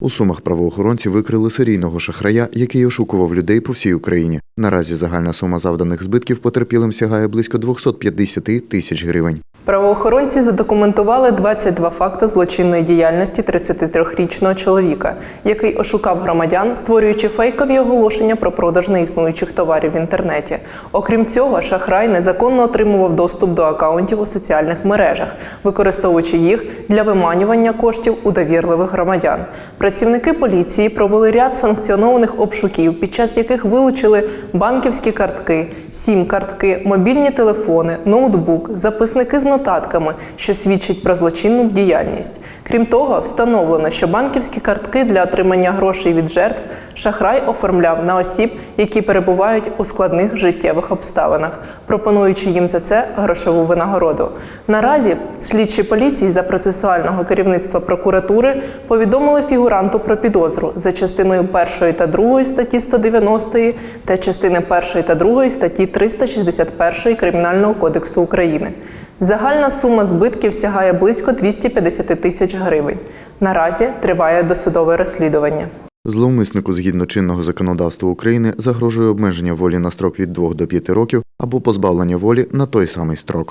У Сумах правоохоронці викрили серійного шахрая, який ошукував людей по всій Україні. Наразі загальна сума завданих збитків потерпілим сягає близько 250 тисяч гривень. Правоохоронці задокументували 22 факти злочинної діяльності 33-річного чоловіка, який ошукав громадян, створюючи фейкові оголошення про продаж неіснуючих товарів в інтернеті. Окрім цього, шахрай незаконно отримував доступ до акаунтів у соціальних мережах, використовуючи їх для виманювання коштів у довірливих громадян. Працівники поліції провели ряд санкціонованих обшуків, під час яких вилучили банківські картки, сім-картки, мобільні телефони, ноутбук, записники з нотатками, що свідчить про злочинну діяльність. Крім того, встановлено, що банківські картки для отримання грошей від жертв шахрай оформляв на осіб, які перебувають у складних життєвих обставинах, пропонуючи їм за це грошову винагороду. Наразі слідчі поліції за процесуального керівництва прокуратури повідомили фігуранту про підозру за частиною 1 та 2 статті 190 та частини 1 та 2 статті 361 Кримінального кодексу України. Загальна сума збитків сягає близько 250 тисяч гривень. Наразі триває досудове розслідування. Зловмиснику згідно чинного законодавства України загрожує обмеження волі на строк від 2 до 5 років або позбавлення волі на той самий строк.